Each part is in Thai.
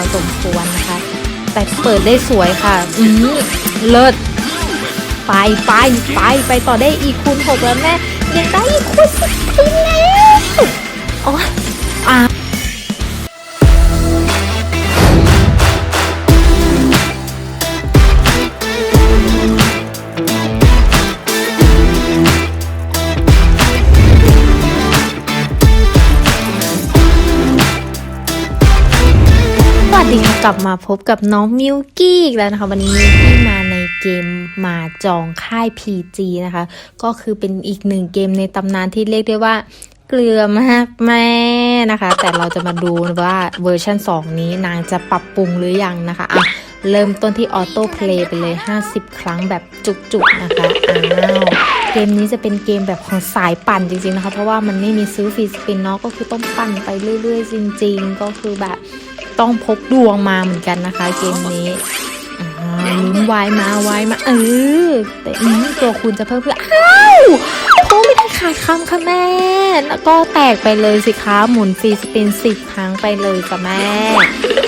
อสมควรนะคะ แต่เปิดได้สวยค่ะ อืมเลิศไปไปไปไปต่อได้อีกคูณหกแล้วแม่ยังได้อีกคูณสิบไปแล้ว ดีค่ะกลับมาพบกับน้องมิวกี้อีกแล้วนะคะ วันนี้มิวกี้มาในเกมมาจองค่าย PG นะคะ ก็คือเป็นอีกหนึ่งเกมในตำนานที่เรียกได้ว่าเกลือมากแม่นะคะ แต่เราจะมาดูว่าเวอร์ชัน2 นี้นางจะปรับปรุงหรือยังนะคะอะเริ่มต้นที่ออโต้เพลย์ไปเลย 50 ครั้งแบบจุกๆนะคะอ้าวเกมนี้จะเป็นเกมแบบของสายปั่นจริงๆนะคะ เพราะว่ามันไม่มีซื้อฟรีสปินเนาะก็คือต้องปั่นไปเรื่อยๆ จริง ๆ ก็คือแบบ ต้องพกดวงมาเหมือนกันนะคะ เกมนี้ลุ้นวายมาวายมาเออแต่อืมตัวคุณจะเพิ่มเพื่ออ้าวโค้ไม่ได้ขาดคำค่ะแม่ แล้วก็แตกไปเลยสิคะหมุนฟรีสปินสิบครั้งไปเลยจ้ะแม่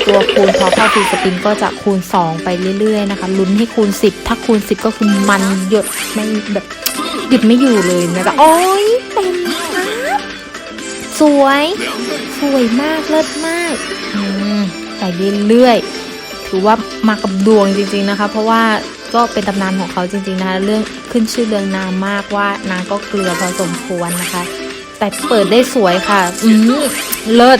ตัวคูณพอเข้าฟรีสปินก็จะคูณ 2 ไปเรื่อยๆนะคะลุ้นให้คูณ 10 ถ้าคูณ 10 ก็คือมันหยดไม่แบบหยุดไม่อยู่เลยนะจ๊ะโอ้ยเต็มครับสวย สวยมากเลิศมาก เรื่อยๆ ถือว่ามากับดวงจริงๆนะคะ เพราะว่าก็เป็นตำนานของเขาจริงๆนะคะเรื่องขึ้นชื่อเรื่องนามมากว่านางก็เกลือพอสมควรนะคะ แต่เปิดได้สวยค่ะ อืมเลิศ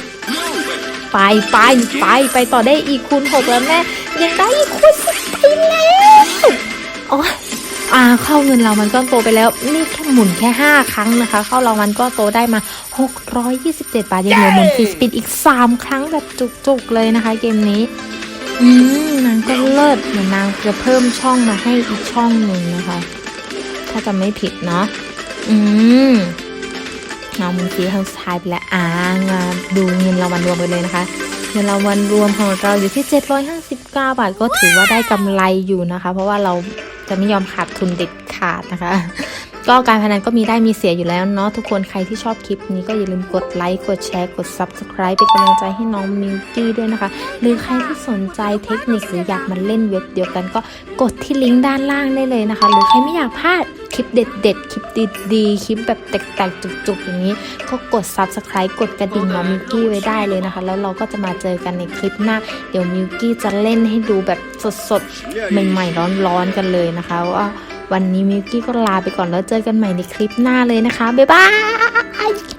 ไปไปไปไปต่อได้อีกคูณหกแล้วแม่ยังได้อีกคูณสิบไปแล้วโอ้ย อ่าเข้าเงินเรามันก็โตไปแล้ว นี่แค่หมุนแค่ 5 ครั้งนะคะ เข้าเรามันก็โตได้มา 627 บาทยังเหลือหมุนฟรีสปินอีก 3 ครั้งแบบจุกๆเลยนะคะ เกมนี้อืมนางก็เลิศเหมือนนางจะเพิ่มช่องมาให้อีกช่องหนึ่งนะคะ ถ้าจะไม่ผิดเนาะอืมเอามุนฟรีทางสุดท้ายไปแล้วอ่างานดูเงินรางวัลรวมไปเลยนะคะเงินรางวัลรวมของเราอยู่ที่ 759 บาทก็ถือว่าได้กำไรอยู่นะคะ เพราะว่าเรา จะไม่ยอมขาดทุนเด็ดขาดนะคะ ก็การพนันก็มีได้มีเสียอยู่แล้วเนาะทุกคนใครที่ชอบคลิปนี้ก็อย่าลืมกดไลค์กดแชร์กด Subscribe เป็นกำลังใจให้น้องมิวกี้ด้วยนะคะ หรือใครที่สนใจเทคนิคหรืออยากมาเล่นเว็บเดียวกันก็กดที่ลิงก์ด้านล่างได้เลยนะคะ หรือใครไม่อยากพลาด คลิปเด็ดๆ คลิปดีๆ คลิปแบบแตกๆ จุกๆ อย่างนี้ ก็กด Subscribe กดกระดิ่งน้องมิวกี้ไว้ได้เลยนะคะ แล้วเราก็จะมาเจอกันในคลิปหน้า เดี๋ยวมิวกี้จะเล่นให้ดูแบบสดๆ ใหม่ๆ ร้อนๆ กันเลยนะคะว่าวันนี้มิวกี้ก็ลาไปก่อนแล้วเจอกันใหม่ในคลิปหน้าเลยนะคะ บ๊ายบาย